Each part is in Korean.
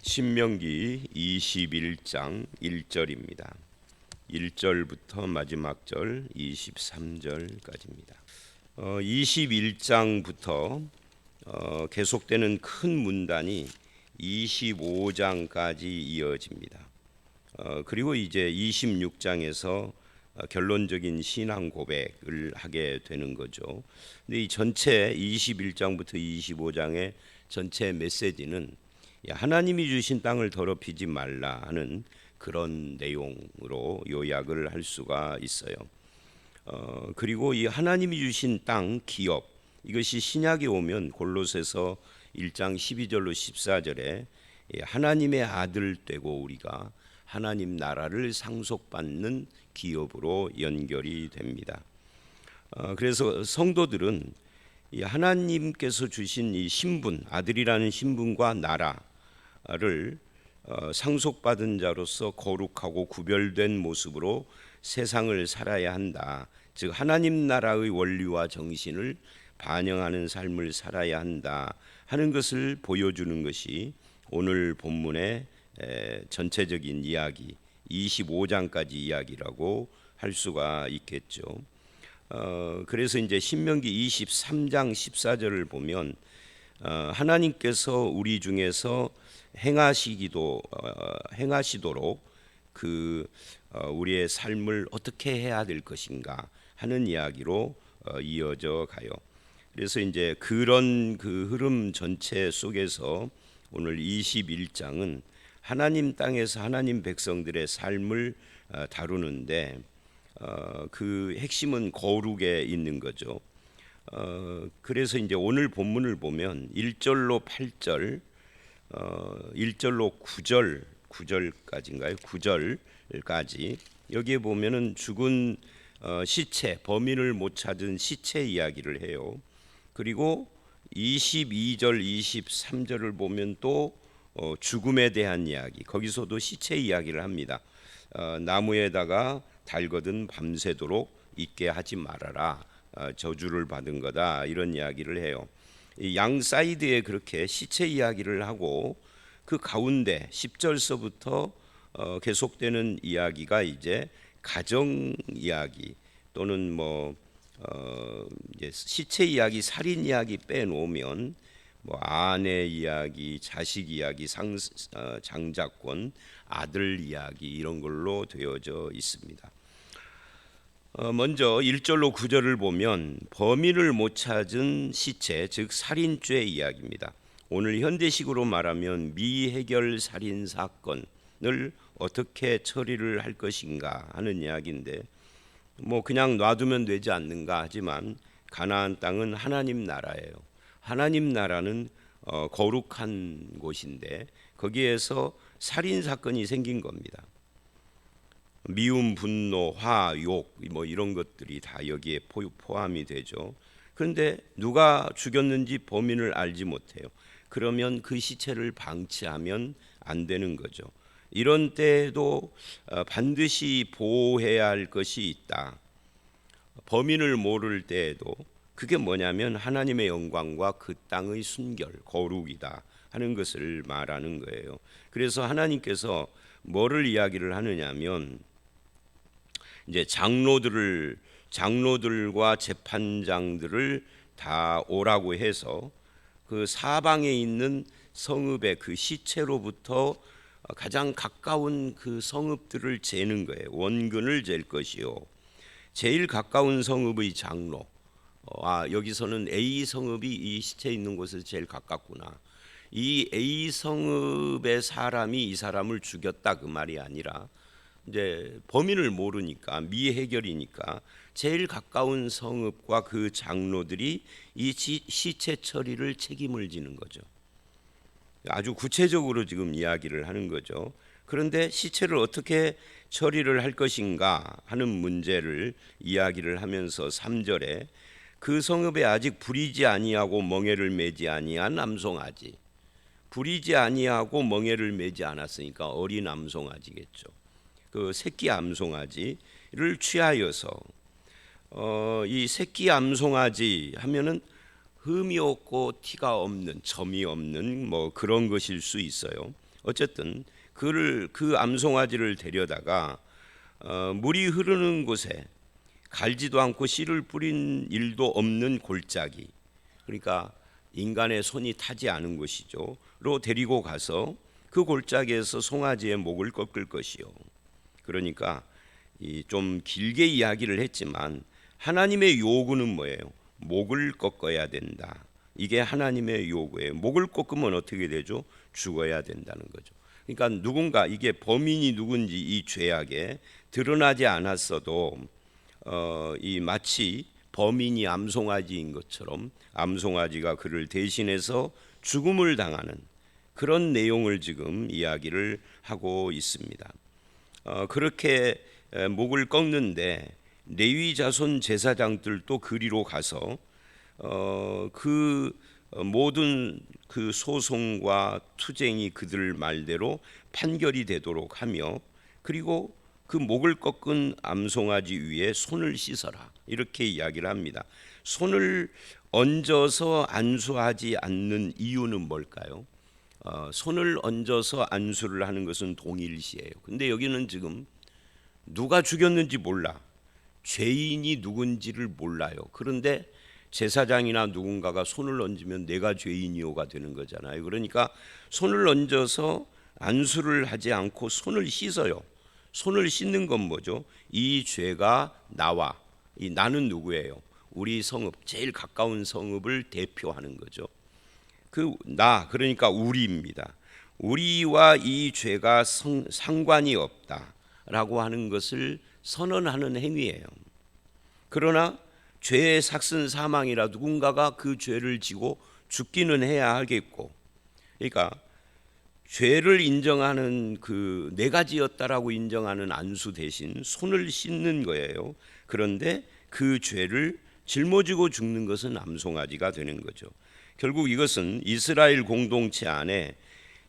신명기 21장 1절입니다. 1절부터 마지막 절 23절까지입니다. 어, 21장부터 어, 계속되는 큰 문단이 25장까지 이어집니다. 어, 그리고 이제 26장에서 어, 결론적인 신앙 고백을 하게 되는 거죠. 근데 이 전체 21장부터 25장의 전체 메시지는 야, 하나님이 주신 땅을 더럽히지 말라 하는 그런 내용으로 요약을 할 수가 있어요. 어, 그리고 이 하나님이 주신 땅 기업 이것이 신약에 오면 골로새서 1장 12절로 14절에 예, 하나님의 아들 되고 우리가 하나님 나라를 상속받는 기업으로 연결이 됩니다. 어, 그래서 성도들은 이 하나님께서 주신 이 신분 아들이라는 신분과 나라 를 어, 상속받은 자로서 거룩하고 구별된 모습으로 세상을 살아야 한다. 즉 하나님 나라의 원리와 정신을 반영하는 삶을 살아야 한다 하는 것을 보여주는 것이 오늘 본문의 에, 전체적인 이야기 25장까지 이야기라고 할 수가 있겠죠. 어, 그래서 이제 신명기 23장 14절을 보면 어, 하나님께서 우리 중에서 행하시기도 어, 행하시도록 그 어, 우리의 삶을 어떻게 해야 될 것인가 하는 이야기로 어, 이어져 가요. 그래서 이제 그런 그 흐름 전체 속에서 오늘 21장은 하나님 땅에서 하나님 백성들의 삶을 어, 다루는데 어, 그 핵심은 거룩에 있는 거죠. 어, 그래서 이제 오늘 본문을 보면 1절로 8절, 어, 1절로 9절, 9절까지인가요? 9절까지 여기에 보면은 죽은 어, 시체, 범인을 못 찾은 시체 이야기를 해요. 그리고 22절, 23절을 보면 또 어, 죽음에 대한 이야기, 거기서도 시체 이야기를 합니다. 어, 나무에다가 달거든 밤새도록 있게 하지 말아라. 어, 저주를 받은 거다. 이런 이야기를 해요. 이양 사이드에 그렇게 시체 이야기를 하고 그 가운데 10절서부터 어, 계속되는 이야기가 이제 가정 이야기 또는 뭐 어, 이제 시체 이야기, 살인 이야기 빼놓으면 뭐 아내 이야기, 자식 이야기, 상, 어, 장자권, 아들 이야기 이런 걸로 되어져 있습니다. 어, 먼저 1절로 9절을 보면 범인을 못 찾은 시체, 즉 살인죄 이야기입니다. 오늘 현대식으로 말하면 미해결 살인 사건을 어떻게 처리를 할 것인가 하는 이야기인데 뭐 그냥 놔두면 되지 않는가 하지만 가나안 땅은 하나님 나라예요. 하나님 나라는 어, 거룩한 곳인데 거기에서 살인 사건이 생긴 겁니다. 미움, 분노, 화, 욕, 뭐 이런 것들이 다 여기에 포함이 되죠. 그런데 누가 죽였는지 범인을 알지 못해요. 그러면 그 시체를 방치하면 안 되는 거죠. 이런 때에도 어, 반드시 보호해야 할 것이 있다. 범인을 모를 때에도 그게 뭐냐면 하나님의 영광과 그 땅의 순결, 거룩이다 하는 것을 말하는 거예요. 그래서 하나님께서 뭐를 이야기를 하느냐면 이제 장로들을 장로들과 재판장들을 다 오라고 해서 그 사방에 있는 성읍의 그 시체로부터 가장 가까운 그 성읍들을 재는 거예요. 원근을 잴 것이요. 제일 가까운 성읍의 장로. 어, 아 여기서는 A 성읍이 이 시체 있는 곳에서 제일 가깝구나. 이 A 성읍의 사람이 이 사람을 죽였다 그 말이 아니라 이제 범인을 모르니까 미해결이니까 제일 가까운 성읍과 그 장로들이 이 시체 처리를 책임을 지는 거죠. 아주 구체적으로 지금 이야기를 하는 거죠. 그런데 시체를 어떻게 처리를 할 것인가 하는 문제를 이야기를 하면서 3절에 그 성읍에 아직 부리지 아니하고 멍에를 매지 아니한 남송아지 부리지 아니하고 멍에를 매지 않았으니까 어린 암송아지겠죠. 그 새끼 암송아지를 취하여서 어, 이 새끼 암송아지 하면은 흠이 없고 티가 없는 점이 없는 뭐 그런 것일 수 있어요. 어쨌든 그를 그 암송아지를 데려다가 어, 물이 흐르는 곳에 갈지도 않고 씨를 뿌린 일도 없는 골짜기 그러니까 인간의 손이 타지 않은 곳이죠 로 데리고 가서 그 골짜기에서 송아지의 목을 꺾을 것이요 그러니까 이 좀 길게 이야기를 했지만 하나님의 요구는 뭐예요? 목을 꺾어야 된다. 이게 하나님의 요구예요. 목을 꺾으면 어떻게 되죠? 죽어야 된다는 거죠. 그러니까 누군가 이게 범인이 누군지 이 죄악에 드러나지 않았어도 어, 이 마치 범인이 암송아지인 것처럼 암송아지가 그를 대신해서 죽음을 당하는 그런 내용을 지금 이야기를 하고 있습니다. 어, 그렇게 에, 목을 꺾는데 레위 자손 제사장들도 그리로 가서 어, 그 어, 모든 그 소송과 투쟁이 그들 말대로 판결이 되도록 하며 그리고 그 목을 꺾은 암송아지 위에 손을 씻어라 이렇게 이야기를 합니다. 손을 얹어서 안수하지 않는 이유는 뭘까요? 어, 손을 얹어서 안수를 하는 것은 동일시예요. 근데 여기는 지금 누가 죽였는지 몰라. 죄인이 누군지를 몰라요. 그런데 제사장이나 누군가가 손을 얹으면 내가 죄인이요가 되는 거잖아요. 그러니까 손을 얹어서 안수를 하지 않고 손을 씻어요. 손을 씻는 건 뭐죠? 이 죄가 나와. 이 나는 누구예요? 우리 성읍 제일 가까운 성읍을 대표하는 거죠. 그 나 그러니까 우리입니다. 우리와 이 죄가 성, 상관이 없다라고 하는 것을 선언하는 행위예요. 그러나 죄의 삭슨 사망이라 누군가가 그 죄를 지고 죽기는 해야 하겠고, 그러니까 죄를 인정하는 그 네 가지였다라고 인정하는 안수 대신 손을 씻는 거예요. 그런데 그 죄를 짊어지고 죽는 것은 암송아지가 되는 거죠. 결국 이것은 이스라엘 공동체 안에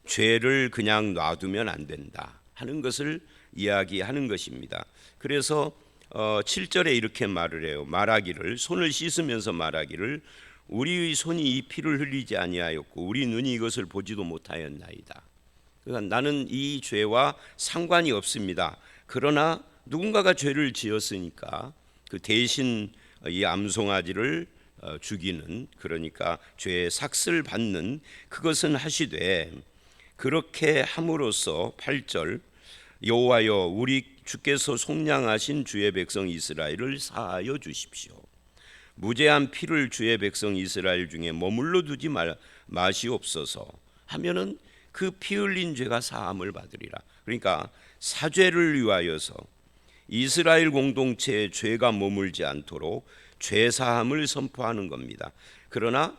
죄를 그냥 놔두면 안 된다 하는 것을 이야기하는 것입니다. 그래서 어 7절에 이렇게 말을 해요. 말하기를 손을 씻으면서 말하기를 우리의 손이 이 피를 흘리지 아니하였고 우리 눈이 이것을 보지도 못하였나이다. 그러니까 나는 이 죄와 상관이 없습니다. 그러나 누군가가 죄를 지었으니까 그 대신 이 암송아지를 어, 죽이는 그러니까 죄의 삭슬 받는 그것은 하시되 그렇게 함으로써 8절 여호와여 우리 주께서 속량하신 주의 백성 이스라엘을 사하여 주십시오. 무죄한 피를 주의 백성 이스라엘 중에 머물러 두지 말, 마시옵소서 하면은 그 피 흘린 죄가 사함을 받으리라. 그러니까 사죄를 위하여서 이스라엘 공동체에 죄가 머물지 않도록 죄 사함을 선포하는 겁니다. 그러나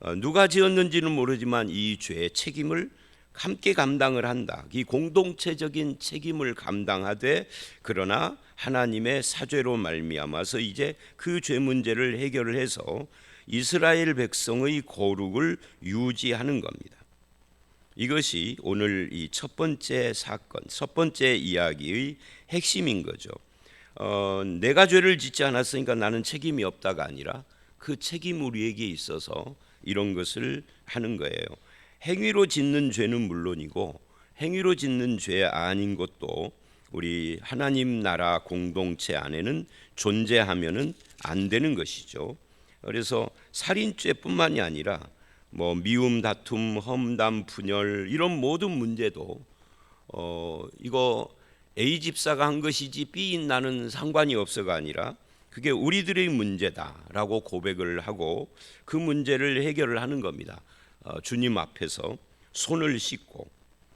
어, 누가 지었는지는 모르지만 이 죄의 책임을 함께 감당을 한다. 이 공동체적인 책임을 감당하되 그러나 하나님의 사죄로 말미암아서 이제 그 죄 문제를 해결을 해서 이스라엘 백성의 거룩을 유지하는 겁니다. 이것이 오늘 이 첫 번째 사건, 첫 번째 이야기의 핵심인 거죠. 어, 내가 죄를 짓지 않았으니까 나는 책임이 없다가 아니라 그 책임 우리에게 있어서 이런 것을 하는 거예요. 행위로 짓는 죄는 물론이고 행위로 짓는 죄 아닌 것도 우리 하나님 나라 공동체 안에는 존재하면은 안 되는 것이죠. 그래서 살인죄뿐만이 아니라 뭐 미움, 다툼, 험담, 분열 이런 모든 문제도 어 이거 A 집사가 한 것이지 B인 나는 상관이 없어가 아니라 그게 우리들의 문제다라고 고백을 하고 그 문제를 해결을 하는 겁니다. 어, 주님 앞에서 손을 씻고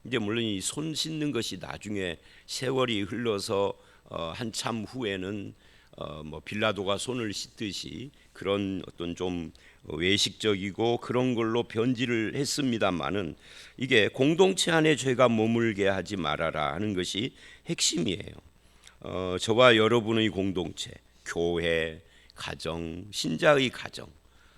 이제 물론 이 손 씻는 것이 나중에 세월이 흘러서 어, 한참 후에는 어, 뭐 빌라도가 손을 씻듯이 그런 어떤 좀 외식적이고 그런 걸로 변질을 했습니다만은 이게 공동체 안에 죄가 머물게 하지 말아라 하는 것이 핵심이에요. 어, 저와 여러분의 공동체, 교회, 가정, 신자의 가정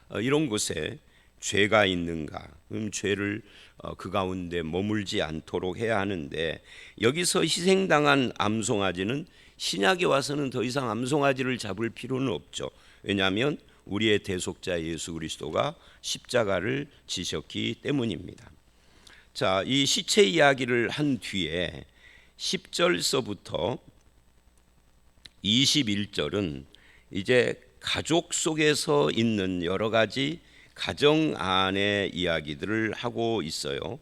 어, 이런 곳에 죄가 있는가? 그럼 죄를 어, 그 가운데 머물지 않도록 해야 하는데 여기서 희생당한 암송아지는 신약에 와서는 더 이상 암송아지를 잡을 필요는 없죠. 왜냐하면 우리의 대속자 예수 그리스도가 십자가를 지셨기 때문입니다. 자, 이 시체 이야기를 한 뒤에 10절서부터 21절은 이제 가족 속에서 있는 여러 가지 가정 안의 이야기들을 하고 있어요.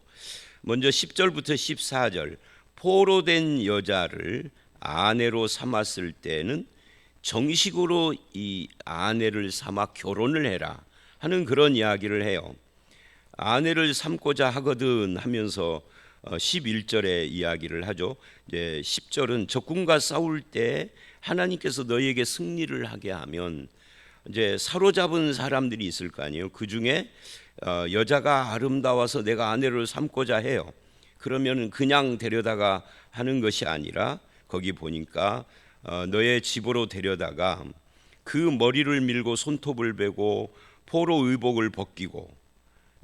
먼저 10절부터 14절 포로된 여자를 아내로 삼았을 때는 정식으로 이 아내를 삼아 결혼을 해라 하는 그런 이야기를 해요. 아내를 삼고자 하거든 하면서 어, 11절에 이야기를 하죠. 이제 10절은 적군과 싸울 때 하나님께서 너희에게 승리를 하게 하면 이제 사로잡은 사람들이 있을 거 아니에요. 그 중에 어, 여자가 아름다워서 내가 아내를 삼고자 해요. 그러면은 그냥 데려다가 하는 것이 아니라 거기 보니까 어, 너의 집으로 데려다가 그 머리를 밀고 손톱을 베고 포로 의복을 벗기고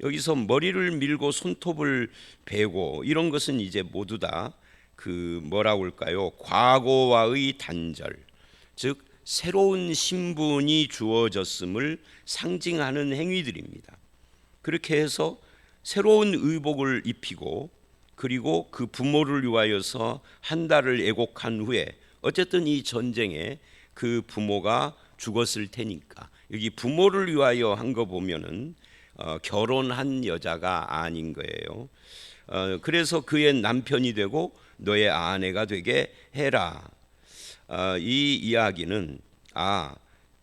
여기서 머리를 밀고 손톱을 베고 이런 것은 이제 모두 다 그 뭐라고 할까요? 과거와의 단절. 즉 새로운 신분이 주어졌음을 상징하는 행위들입니다. 그렇게 해서 새로운 의복을 입히고 그리고 그 부모를 위하여서 한 달을 애곡한 후에 어쨌든 이 전쟁에 그 부모가 죽었을 테니까 여기 부모를 위하여 한 거 보면은 어, 결혼한 여자가 아닌 거예요. 어, 그래서 그의 남편이 되고 너의 아내가 되게 해라. 어, 이 이야기는 아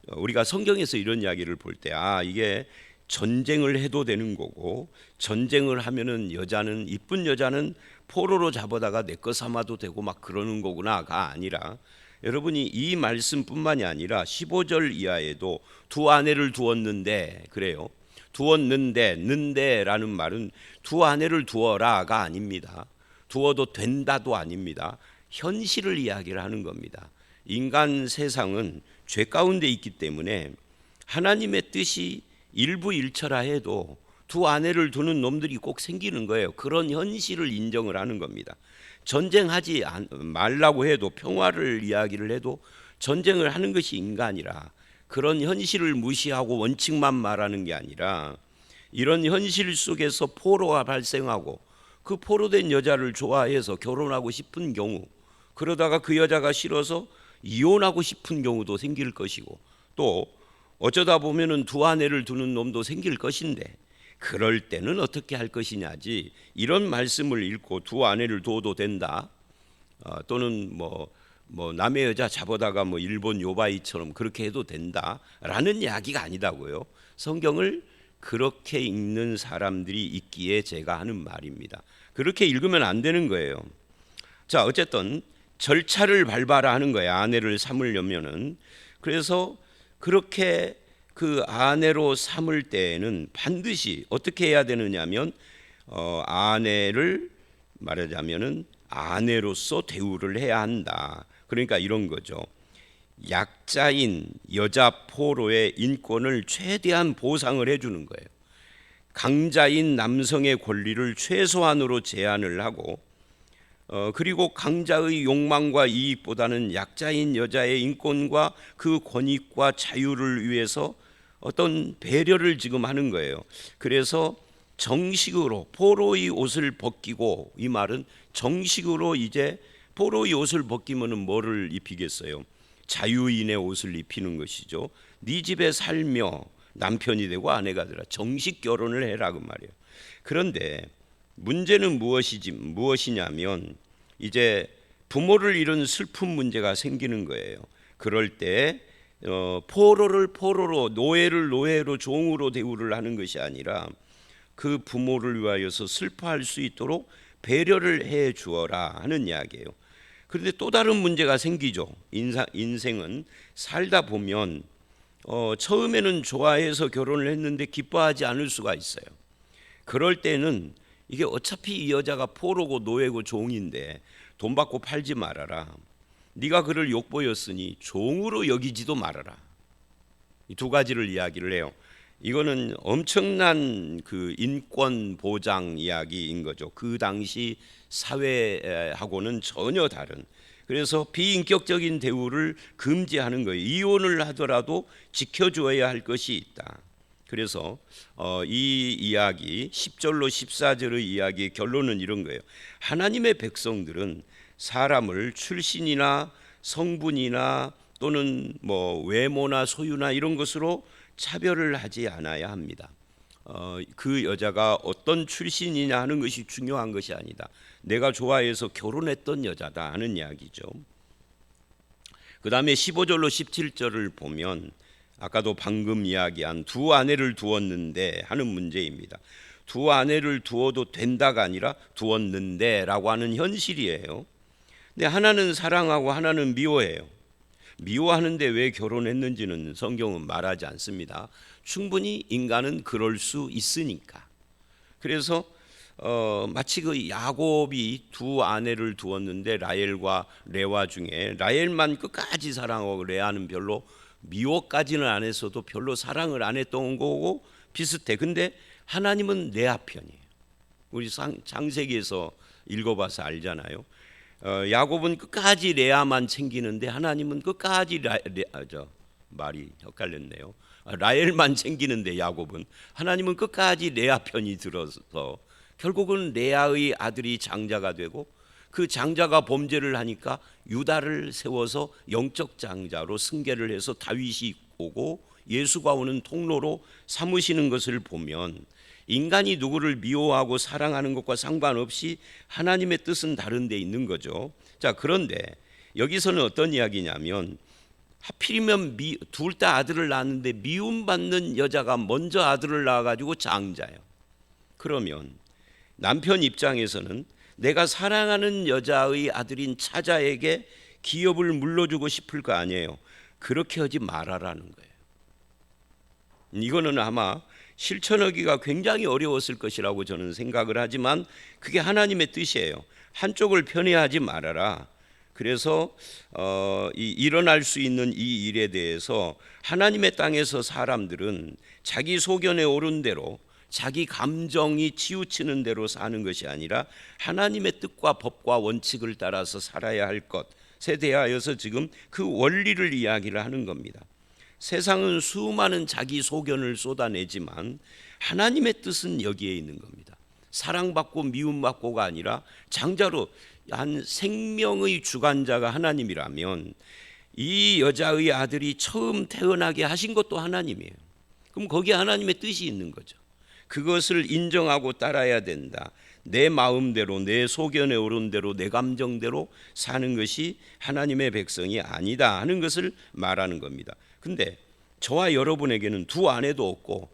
우리가 성경에서 이런 이야기를 볼 때 아 이게 전쟁을 해도 되는 거고 전쟁을 하면은 여자는 이쁜 여자는 포로로 잡아다가 내거 삼아도 되고 막 그러는 거구나가 아니라 여러분이 이 말씀뿐만이 아니라 15절 이하에도 두 아내를 두었는데 그래요. 두었는데 는데라는 말은 두 아내를 두어라가 아닙니다. 두어도 된다도 아닙니다. 현실을 이야기를 하는 겁니다. 인간 세상은 죄 가운데 있기 때문에 하나님의 뜻이 일부 일처라 해도 두 아내를 두는 놈들이 꼭 생기는 거예요. 그런 현실을 인정을 하는 겁니다. 전쟁하지 않- 말라고 해도 평화를 이야기를 해도 전쟁을 하는 것이 인간이라 그런 현실을 무시하고 원칙만 말하는 게 아니라 이런 현실 속에서 포로가 발생하고 그 포로된 여자를 좋아해서 결혼하고 싶은 경우 그러다가 그 여자가 싫어서 이혼하고 싶은 경우도 생길 것이고 또 어쩌다 보면은 두 아내를 두는 놈도 생길 것인데 그럴 때는 어떻게 할 것이냐지 이런 말씀을 읽고 두 아내를 둬도 된다. 어, 또는 뭐, 뭐 남의 여자 잡아다가 뭐 일본 요바이처럼 그렇게 해도 된다라는 이야기가 아니다고요. 성경을 그렇게 읽는 사람들이 있기에 제가 하는 말입니다. 그렇게 읽으면 안 되는 거예요. 자 어쨌든 절차를 밟아라 하는 거예요. 아내를 삼으려면은. 그래서 그렇게 그 아내로 삼을 때에는 반드시 어떻게 해야 되느냐면 어, 아내를 말하자면은 아내로서 대우를 해야 한다. 그러니까 이런 거죠. 약자인 여자 포로의 인권을 최대한 보상을 해주는 거예요. 강자인 남성의 권리를 최소한으로 제한을 하고 어, 그리고 강자의 욕망과 이익보다는 약자인 여자의 인권과 그 권익과 자유를 위해서 어떤 배려를 지금 하는 거예요. 그래서 정식으로 포로의 옷을 벗기고 이 말은 정식으로 이제 포로의 옷을 벗기면은 뭐를 입히겠어요? 자유인의 옷을 입히는 것이죠. 네 집에 살며 남편이 되고 아내가 되라. 정식 결혼을 해라 그 말이에요. 그런데 문제는 무엇이지 무엇이냐면 이제 부모를 잃은 슬픈 문제가 생기는 거예요. 그럴 때 어, 포로를 포로로 노예를 노예로 종으로 대우를 하는 것이 아니라 그 부모를 위하여서 슬퍼할 수 있도록 배려를 해 주어라 하는 이야기예요. 그런데 또 다른 문제가 생기죠. 인사, 인생은 살다 보면 어, 처음에는 좋아해서 결혼을 했는데 기뻐하지 않을 수가 있어요. 그럴 때는 이게 어차피 이 여자가 포로고 노예고 종인데 돈 받고 팔지 말아라. 네가 그를 욕보였으니 종으로 여기지도 말아라. 이 두 가지를 이야기를 해요. 이거는 엄청난 그 인권 보장 이야기인 거죠. 그 당시 사회하고는 전혀 다른. 그래서 비인격적인 대우를 금지하는 거예요. 이혼을 하더라도 지켜줘야 할 것이 있다. 그래서 어, 이 이야기 10절로 14절의 이야기의 결론은 이런 거예요. 하나님의 백성들은 사람을 출신이나 성분이나 또는 뭐 외모나 소유나 이런 것으로 차별을 하지 않아야 합니다. 어, 그 여자가 어떤 출신이냐 하는 것이 중요한 것이 아니다. 내가 좋아해서 결혼했던 여자다 하는 이야기죠. 그 다음에 15절로 17절을 보면 아까도 방금 이야기한 두 아내를 두었는데 하는 문제입니다. 두 아내를 두어도 된다가 아니라 두었는데라고 하는 현실이에요. 근데 하나는 사랑하고 하나는 미워해요. 미워하는데 왜 결혼했는지는 성경은 말하지 않습니다. 충분히 인간은 그럴 수 있으니까. 그래서 어, 마치 그 야곱이 두 아내를 두었는데 라헬과 레와 중에 라헬만 끝까지 사랑하고 레아는 별로 미워까지는 안 했어도 별로 사랑을 안 했던 거고 비슷해. 근데 하나님은 레아 편이에요. 우리 상, 창세기에서 읽어봐서 알잖아요. 어, 야곱은 끝까지 레아만 챙기는데 하나님은 끝까지 라, 레, 아, 저 말이 헷갈렸네요. 아, 라헬만 챙기는데 야곱은 하나님은 끝까지 레아 편이 들어서 결국은 레아의 아들이 장자가 되고 그 장자가 범죄를 하니까 유다를 세워서 영적 장자로 승계를 해서 다윗이 오고 예수가 오는 통로로 삼으시는 것을 보면 인간이 누구를 미워하고 사랑하는 것과 상관없이 하나님의 뜻은 다른 데 있는 거죠. 자, 그런데 여기서는 어떤 이야기냐면 하필이면 둘 다 아들을 낳았는데 미움받는 여자가 먼저 아들을 낳아 가지고 장자예요. 그러면 남편 입장에서는 내가 사랑하는 여자의 아들인 차자에게 기업을 물려주고 싶을 거 아니에요. 그렇게 하지 말아라는 거예요. 이거는 아마 실천하기가 굉장히 어려웠을 것이라고 저는 생각을 하지만 그게 하나님의 뜻이에요. 한쪽을 편애하지 말아라. 그래서 어, 이, 일어날 수 있는 이 일에 대해서 하나님의 땅에서 사람들은 자기 소견에 오른 대로 자기 감정이 치우치는 대로 사는 것이 아니라 하나님의 뜻과 법과 원칙을 따라서 살아야 할 것에 대하여서 지금 그 원리를 이야기를 하는 겁니다. 세상은 수많은 자기 소견을 쏟아내지만 하나님의 뜻은 여기에 있는 겁니다. 사랑받고 미움받고가 아니라 장자로 한 생명의 주관자가 하나님이라면 이 여자의 아들이 처음 태어나게 하신 것도 하나님이에요. 그럼 거기에 하나님의 뜻이 있는 거죠. 그것을 인정하고 따라야 된다. 내 마음대로 내 소견에 오른 대로 내 감정대로 사는 것이 하나님의 백성이 아니다 하는 것을 말하는 겁니다. 근데 저와 여러분에게는 두 아내도 없고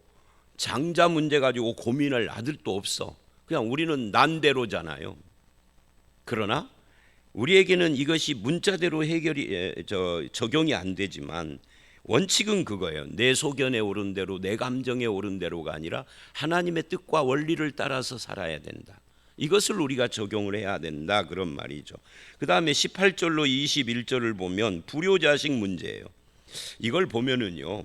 장자 문제 가지고 고민할 아들도 없어. 그냥 우리는 난대로잖아요. 그러나 우리에게는 이것이 문자대로 해결이 저 적용이 안 되지만 원칙은 그거예요. 내 소견에 오른 대로 내 감정에 오른 대로가 아니라 하나님의 뜻과 원리를 따라서 살아야 된다. 이것을 우리가 적용을 해야 된다 그런 말이죠. 그다음에 18절로 21절을 보면 불효자식 문제예요. 이걸 보면은요.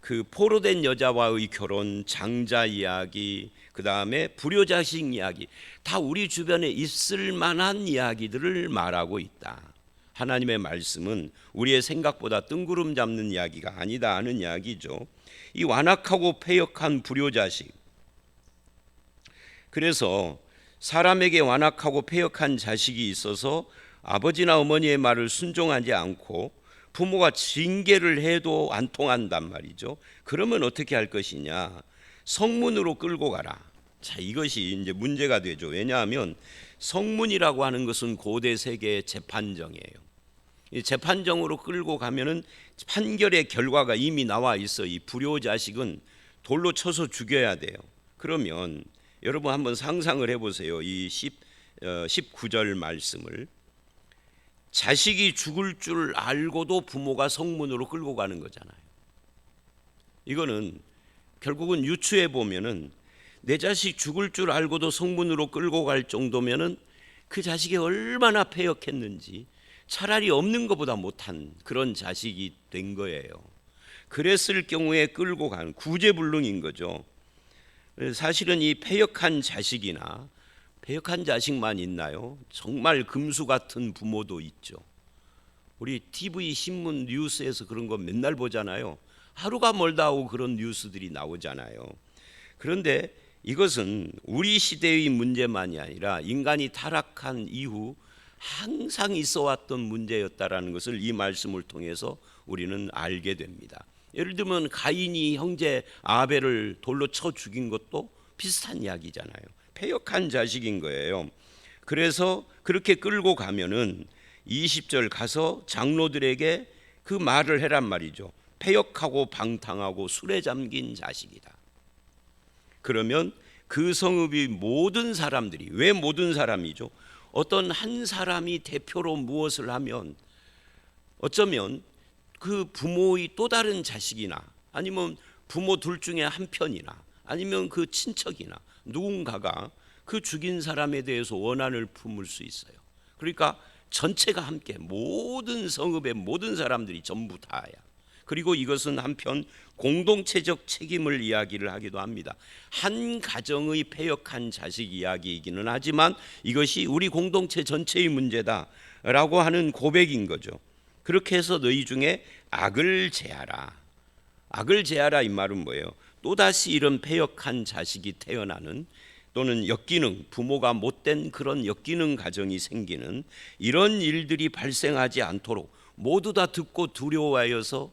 그 포로 된 여자와의 결혼, 장자 이야기, 그다음에 불효자식 이야기 다 우리 주변에 있을 만한 이야기들을 말하고 있다. 하나님의 말씀은 우리의 생각보다 뜬구름 잡는 이야기가 아니다 하는 이야기죠. 이 완악하고 패역한 불효자식. 그래서 사람에게 완악하고 패역한 자식이 있어서 아버지나 어머니의 말을 순종하지 않고 부모가 징계를 해도 안 통한단 말이죠. 그러면 어떻게 할 것이냐? 성문으로 끌고 가라. 자, 이것이 이제 문제가 되죠. 왜냐하면 성문이라고 하는 것은 고대 세계의 재판정이에요. 재판정으로 끌고 가면은 판결의 결과가 이미 나와 있어. 이 불효 자식은 돌로 쳐서 죽여야 돼요. 그러면 여러분 한번 상상을 해 보세요. 이 10, 어, 19절 말씀을 자식이 죽을 줄 알고도 부모가 성문으로 끌고 가는 거잖아요. 이거는 결국은 유추해 보면은 내 자식 죽을 줄 알고도 성문으로 끌고 갈 정도면은 그 자식이 얼마나 패역했는지 차라리 없는 것보다 못한 그런 자식이 된 거예요. 그랬을 경우에 끌고 간 구제불능인 거죠. 사실은 이 패역한 자식이나 패역한 자식만 있나요? 정말 금수 같은 부모도 있죠. 우리 TV 신문 뉴스에서 그런 거 맨날 보잖아요. 하루가 멀다 하고 그런 뉴스들이 나오잖아요. 그런데 이것은 우리 시대의 문제만이 아니라 인간이 타락한 이후 항상 있어 왔던 문제였다라는 것을 이 말씀을 통해서 우리는 알게 됩니다. 예를 들면 가인이 형제 아벨을 돌로 쳐 죽인 것도 비슷한 이야기잖아요. 패역한 자식인 거예요. 그래서 그렇게 끌고 가면은 20절 가서 장로들에게 그 말을 해란 말이죠. 패역하고 방탕하고 술에 잠긴 자식이다. 그러면 그 성읍이 모든 사람들이 왜 모든 사람이죠? 어떤 한 사람이 대표로 무엇을 하면 어쩌면 그 부모의 또 다른 자식이나 아니면 부모 둘 중에 한 편이나 아니면 그 친척이나 누군가가 그 죽인 사람에 대해서 원한을 품을 수 있어요. 그러니까 전체가 함께 모든 성읍의 모든 사람들이 전부 다야. 그리고 이것은 한편 공동체적 책임을 이야기를 하기도 합니다. 한 가정의 패역한 자식 이야기이기는 하지만 이것이 우리 공동체 전체의 문제다라고 하는 고백인 거죠. 그렇게 해서 너희 중에 악을 제하라. 악을 제하라 이 말은 뭐예요? 또다시 이런 패역한 자식이 태어나는 또는 역기능 부모가 못된 그런 역기능 가정이 생기는 이런 일들이 발생하지 않도록 모두 다 듣고 두려워하여서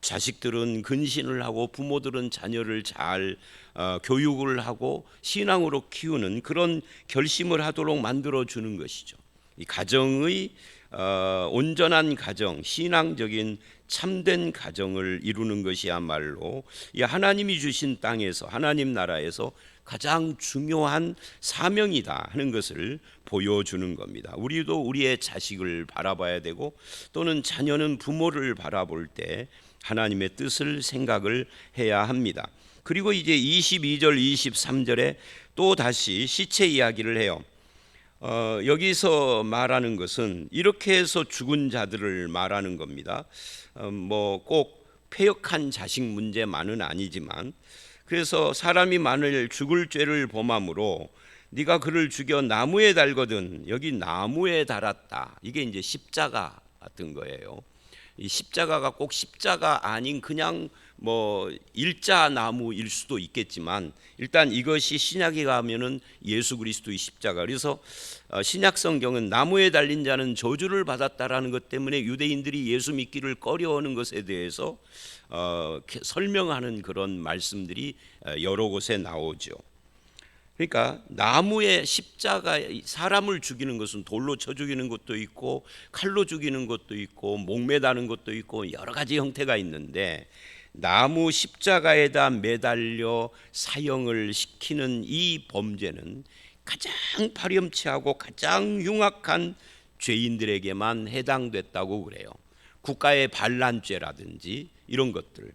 자식들은 근신을 하고 부모들은 자녀를 잘 어, 교육을 하고 신앙으로 키우는 그런 결심을 하도록 만들어 주는 것이죠. 이 가정의 어, 온전한 가정, 신앙적인 참된 가정을 이루는 것이야말로 이 하나님이 주신 땅에서 하나님 나라에서 가장 중요한 사명이다 하는 것을 보여주는 겁니다. 우리도 우리의 자식을 바라봐야 되고 또는 자녀는 부모를 바라볼 때 하나님의 뜻을 생각을 해야 합니다. 그리고 이제 22절 23절에 또 다시 시체 이야기를 해요. 어, 여기서 말하는 것은 이렇게 해서 죽은 자들을 말하는 겁니다. 어, 뭐꼭 폐역한 자식 문제만은 아니지만 그래서 사람이 만일 죽을 죄를 범함으로 네가 그를 죽여 나무에 달거든 여기 나무에 달았다. 이게 이제 십자가 같은 거예요. 이 십자가가 꼭 십자가 아닌 그냥 뭐 일자 나무일 수도 있겠지만 일단 이것이 신약에 가면은 예수 그리스도의 십자가. 그래서 어, 신약 성경은 나무에 달린 자는 저주를 받았다라는 것 때문에 유대인들이 예수 믿기를 꺼려하는 것에 대해서 어, 설명하는 그런 말씀들이 어, 여러 곳에 나오죠. 그러니까 나무의 십자가 사람을 죽이는 것은 돌로 쳐 죽이는 것도 있고 칼로 죽이는 것도 있고 목매다는 것도 있고 여러 가지 형태가 있는데 나무 십자가에다 매달려 사형을 시키는 이 범죄는 가장 파렴치하고 가장 흉악한 죄인들에게만 해당됐다고 그래요. 국가의 반란죄라든지 이런 것들.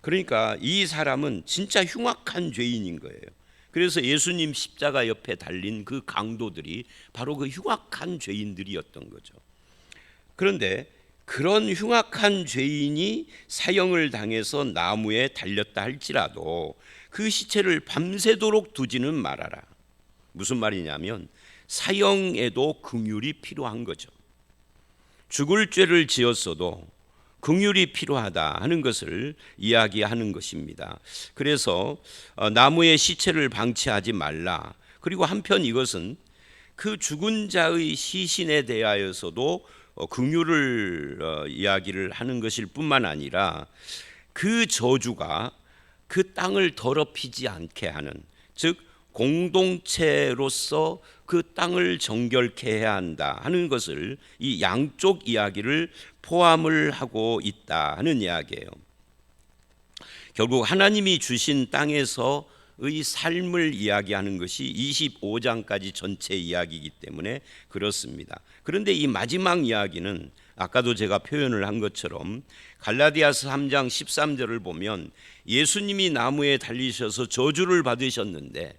그러니까 이 사람은 진짜 흉악한 죄인인 거예요. 그래서 예수님 십자가 옆에 달린 그 강도들이 바로 그 흉악한 죄인들이었던 거죠. 그런데 그런 흉악한 죄인이 사형을 당해서 나무에 달렸다 할지라도 그 시체를 밤새도록 두지는 말아라. 무슨 말이냐면 사형에도 긍휼이 필요한 거죠. 죽을 죄를 지었어도 긍휼이 필요하다 하는 것을 이야기하는 것입니다. 그래서 어, 나무의 시체를 방치하지 말라. 그리고 한편 이것은 그 죽은 자의 시신에 대하여서도 어, 긍휼을 어, 이야기를 하는 것일 뿐만 아니라 그 저주가 그 땅을 더럽히지 않게 하는 즉 공동체로서 그 땅을 정결케 해야 한다 하는 것을 이 양쪽 이야기를 포함을 하고 있다 하는 이야기예요. 결국 하나님이 주신 땅에서 의 삶을 이야기하는 것이 25장까지 전체 이야기이기 때문에 그렇습니다. 그런데 이 마지막 이야기는 아까도 제가 표현을 한 것처럼 갈라디아서 3장 13절을 보면 예수님이 나무에 달리셔서 저주를 받으셨는데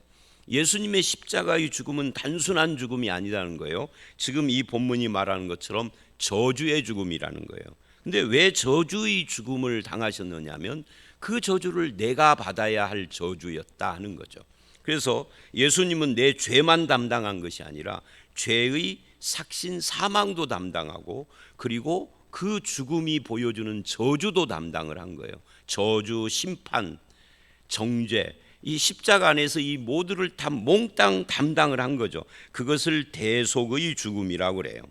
예수님의 십자가의 죽음은 단순한 죽음이 아니라는 거예요. 지금 이 본문이 말하는 것처럼 저주의 죽음이라는 거예요. 근데 왜 저주의 죽음을 당하셨느냐면 그 저주를 내가 받아야 할 저주였다 하는 거죠. 그래서 예수님은 내 죄만 담당한 것이 아니라 죄의 삭신 사망도 담당하고 그리고 그 죽음이 보여주는 저주도 담당을 한 거예요. 저주, 심판, 정죄 이 십자가 안에서 이 모두를 다 몽땅 담당을 한 거죠. 그것을 대속의 죽음이라고 그래요.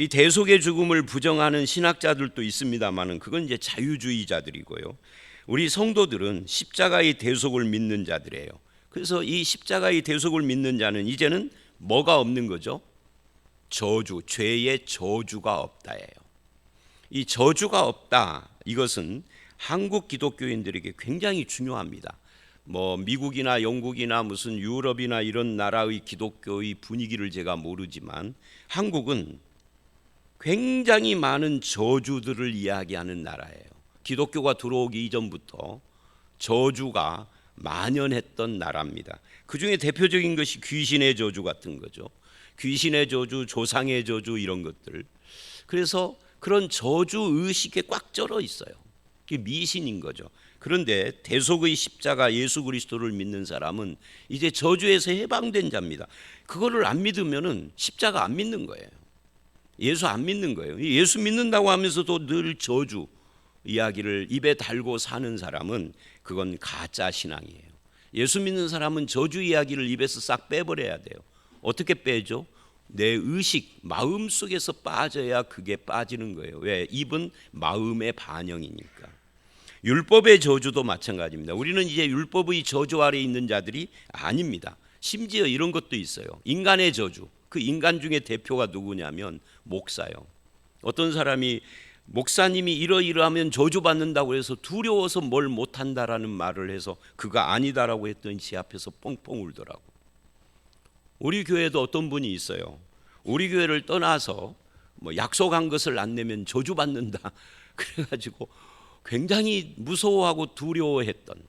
이 대속의 죽음을 부정하는 신학자들도 있습니다만은 그건 이제 자유주의자들이고요. 우리 성도들은 십자가의 대속을 믿는 자들이에요. 그래서 이 십자가의 대속을 믿는 자는 이제는 뭐가 없는 거죠? 저주, 죄의 저주가 없다예요. 이 저주가 없다. 이것은 한국 기독교인들에게 굉장히 중요합니다. 뭐 미국이나 영국이나 무슨 유럽이나 이런 나라의 기독교의 분위기를 제가 모르지만 한국은 굉장히 많은 저주들을 이야기하는 나라예요. 기독교가 들어오기 이전부터 저주가 만연했던 나라입니다. 그 중에 대표적인 것이 귀신의 저주 같은 거죠. 귀신의 저주, 조상의 저주 이런 것들. 그래서 그런 저주 의식에 꽉 쩔어 있어요. 그게 미신인 거죠. 그런데 대속의 십자가 예수 그리스도를 믿는 사람은 이제 저주에서 해방된 자입니다. 그거를 안 믿으면은 십자가 안 믿는 거예요. 예수 안 믿는 거예요. 예수 믿는다고 하면서도 늘 저주 이야기를 입에 달고 사는 사람은 그건 가짜 신앙이에요. 예수 믿는 사람은 저주 이야기를 입에서 싹 빼버려야 돼요. 어떻게 빼죠? 내 의식, 마음 속에서 빠져야 그게 빠지는 거예요. 왜? 입은 마음의 반영이니까. 율법의 저주도 마찬가지입니다. 우리는 이제 율법의 저주 아래 있는 자들이 아닙니다. 심지어 이런 것도 있어요. 인간의 저주. 그 인간 중에 대표가 누구냐면 목사요. 어떤 사람이 목사님이 이러이러하면 저주받는다고 해서 두려워서 뭘 못한다라는 말을 해서 그가 아니다라고 했더니 지 앞에서 뻥뻥 울더라고. 우리 교회도 어떤 분이 있어요. 우리 교회를 떠나서 뭐 약속한 것을 안 내면 저주받는다. 그래가지고 굉장히 무서워하고 두려워했던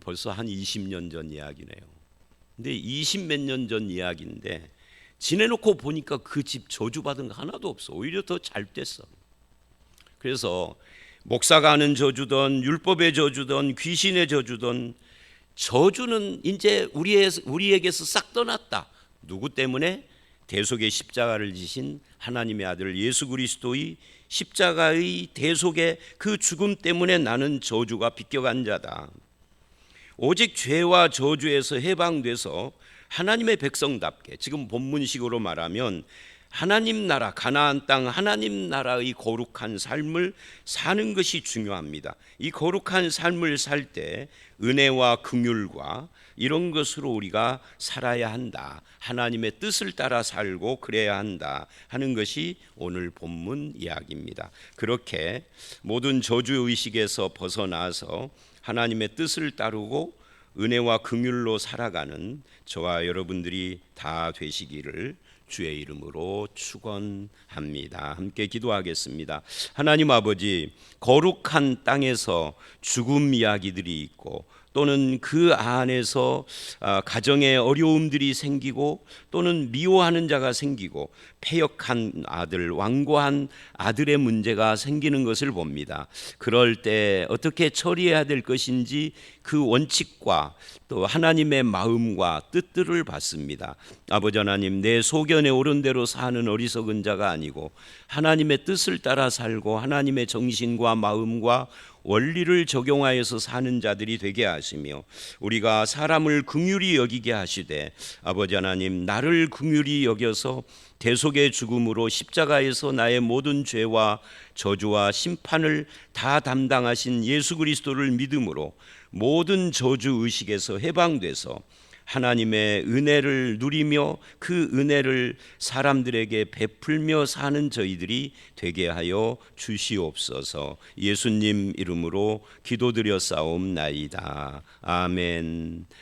벌써 한 20년 전 이야기네요. 근데 20 몇 년 전 이야기인데 지내놓고 보니까 그 집 저주받은 거 하나도 없어. 오히려 더 잘 됐어. 그래서 목사가 하는 저주든 율법의 저주든 귀신의 저주든 저주는 이제 우리의, 우리에게서 싹 떠났다. 누구 때문에? 대속의 십자가를 지신 하나님의 아들 예수 그리스도의 십자가의 대속의 그 죽음 때문에 나는 저주가 비껴간 자다. 오직 죄와 저주에서 해방돼서 하나님의 백성답게 지금 본문식으로 말하면 하나님 나라 가나안 땅 하나님 나라의 거룩한 삶을 사는 것이 중요합니다. 이 거룩한 삶을 살 때 은혜와 긍휼과 이런 것으로 우리가 살아야 한다. 하나님의 뜻을 따라 살고 그래야 한다 하는 것이 오늘 본문 이야기입니다. 그렇게 모든 저주 의식에서 벗어나서 하나님의 뜻을 따르고 은혜와 긍휼로 살아가는 저와 여러분들이 다 되시기를 주의 이름으로 축원합니다. 함께 기도하겠습니다. 하나님 아버지 거룩한 땅에서 죽음 이야기들이 있고 또는 그 안에서 아, 가정에 어려움들이 생기고 또는 미워하는 자가 생기고 폐역한 아들, 완고한 아들의 문제가 생기는 것을 봅니다. 그럴 때 어떻게 처리해야 될 것인지 그 원칙과 또 하나님의 마음과 뜻들을 받습니다. 아버지 하나님, 내 소견에 오른 대로 사는 어리석은 자가 아니고 하나님의 뜻을 따라 살고 하나님의 정신과 마음과 원리를 적용하여서 사는 자들이 되게 하시며 우리가 사람을 긍휼히 여기게 하시되 아버지 하나님 나를 긍휼히 여겨서 대속의 죽음으로 십자가에서 나의 모든 죄와 저주와 심판을 다 담당하신 예수 그리스도를 믿음으로 모든 저주 의식에서 해방돼서 하나님의 은혜를 누리며 그 은혜를 사람들에게 베풀며 사는 저희들이 되게 하여 주시옵소서. 예수님 이름으로 기도드려 싸움나이다. 아멘.